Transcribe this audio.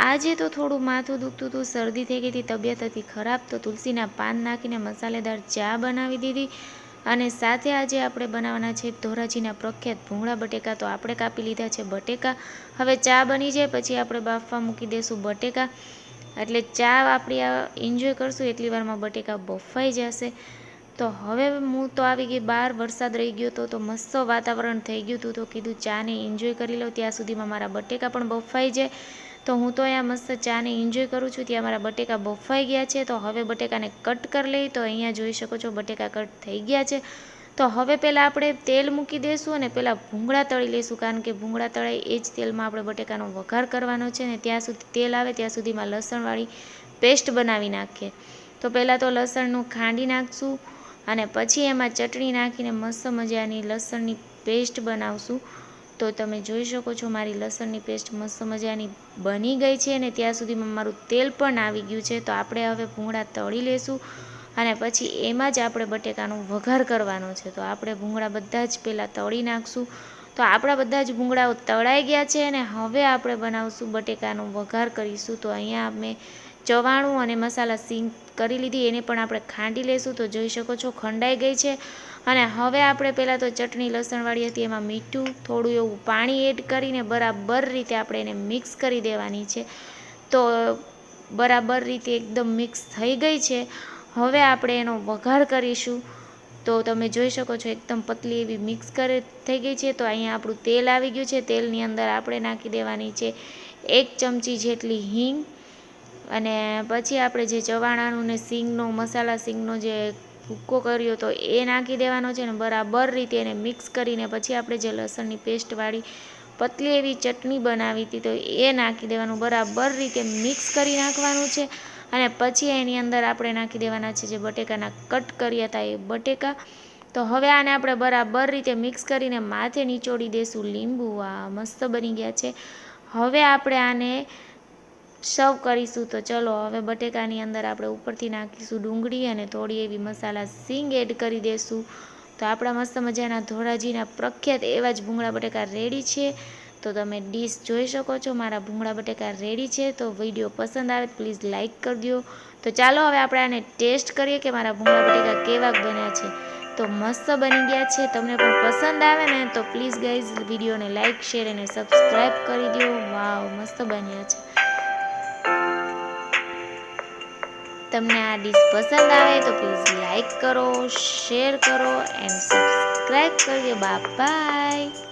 આજે તો થોડું માથું દુખતું હતું, શરદી થઈ ગઈ હતી, તબિયત હતી ખરાબ, તો તુલસીના પાન નાખીને મસાલેદાર ચા બનાવી દીધી અને સાથે આજે આપણે બનાવવાના છે ધોરાજીના પ્રખ્યાત ભૂંગળા બટેકા, તો આપણે કાપી લીધા છે બટેકા. હવે ચા બની જાય, પછી આપણે બાફવા મૂકી દઈશું બટેકા. એટલે ચા આપણી એન્જોય કરશું, એટલી વારમાં બટેકા બફાઈ જશે. તો હવે હું તો આવી ગઈ બહાર વરસાદ રહી ગયો હતો, તો મસ્ત વાતાવરણ થઈ ગયું હતું, તો કીધું ચાને એન્જોય કરી લઉં ત્યાં સુધીમાં મારા બટેકા પણ બફાઈ જાય. તો હું તો અહીંયા મસ્ત ચાને એન્જોય કરું છું. ત્યાં મારા બટેકા બફાઈ ગયા છે. તો હવે બટેકાને કટ કરી લઈ. તો અહીંયા જોઈ શકો છો બટેકા કટ થઈ ગયા છે. તો હવે પહેલાં આપણે તેલ મૂકી દઈશું અને પહેલાં ભૂંગળા તળી લઈશું. કારણ કે ભૂંગળા તળાય એ જ તેલમાં આપણે બટેકાનો વઘાર કરવાનો છે ને ત્યાં સુધી તેલ આવે, ત્યાં સુધીમાં લસણવાળી પેસ્ટ બનાવી નાખીએ. તો પહેલાં તો લસણનું ખાંડી નાખશું અને પછી એમાં ચટણી નાખીને મસ્ત મજાની લસણની પેસ્ટ બનાવશું. તો તમે જોઈ શકો છો, મારી લસણની પેસ્ટ મસ્ત મજાની બની ગઈ છે અને ત્યાં સુધીમાં મારું તેલ પણ આવી ગયું છે. તો આપણે હવે ભૂંગળા તળી લેશું અને પછી એમાં જ આપણે બટેકાનો વઘાર કરવાનો છે. તો આપણે ભૂંગળા બધા જ પહેલાં તળી નાખશું. તો આપણા બધા જ ભૂંગળાઓ તળાઈ ગયા છે અને હવે આપણે બનાવશું બટેકાનો વઘાર કરીશું. તો અહીંયા અમે ચવાણું અને મસાલા સિંક કરી લીધી, એને પણ આપણે ખાંડી લઈશું તો જોઈ શકો છો, ખંડાઈ ગઈ છે. અને હવે આપણે પહેલાં તો ચટણી લસણવાળી હતી, એમાં મીઠું, થોડું એવું પાણી એડ કરીને બરાબર રીતે આપણે એને મિક્સ કરી દેવાની છે. તો બરાબર રીતે એકદમ મિક્સ થઈ ગઈ છે. હવે આપણે એનો વઘાર કરીશું. તો તમે જોઈ શકો છો, એકદમ પતલી એવી મિક્સ કરી થઈ ગઈ છે. તો અહીંયા આપણું તેલ આવી ગયું છે. તેલની અંદર આપણે નાખી દેવાની છે એક ચમચી જેટલી હિંગ અને પછી આપણે જે ચવાણાનું ને સિંગનો, મસાલા સિંગનો જે ભૂક્કો કર્યો તો એ નાખી દેવાનો છે ને બરાબર રીતે એને મિક્સ કરીને પછી આપણે જે લસણની પેસ્ટવાળી પતલી એવી ચટણી બનાવી હતી તો એ નાખી દેવાનું, બરાબર રીતે મિક્સ કરી નાખવાનું છે. અને પછી એની અંદર આપણે નાખી દેવાના છે જે બટેકાના કટ કર્યા હતા એ બટેકા. તો હવે આને આપણે બરાબર રીતે મિક્સ કરીને માથે નીચોડી દઈશું લીંબુ, આ મસ્ત બની ગયા છે. હવે આપણે આને સર્વ કરીશું તો ચલો, હવે બટેકાની અંદર આપણે ઉપરથી નાખીશું ડુંગળી અને થોડી એવી મસાલા સિંગ એડ કરી દઈશું તો આપણા મસ્ત મજાના ધોળાજીના પ્રખ્યાત એવા જ ભૂંગળા બટેકા રેડી છે. તો તમે ડીશ જોઈ શકો છો, મારા ભૂંગળા બટેકા રેડી છે. તો વીડિયો પસંદ આવે પ્લીઝ લાઇક કરી દો. તો ચાલો, હવે આપણે આને ટેસ્ટ કરીએ કે મારા ભૂંગળા બટેકા કેવા બન્યા છે. તો મસ્ત બની ગયા છે. તમને પણ પસંદ આવે ને, તો પ્લીઝ ગાઈઝ વિડીયોને લાઇક શેર અને સબસ્ક્રાઈબ કરી દો. વાવ, મસ્ત બન્યા છે. તમને આ ડીશ પસંદ આવે તો પ્લીઝ લાઈક કરો શેર કરો એન્ડ સબસ્ક્રાઈબ કરજો. બાય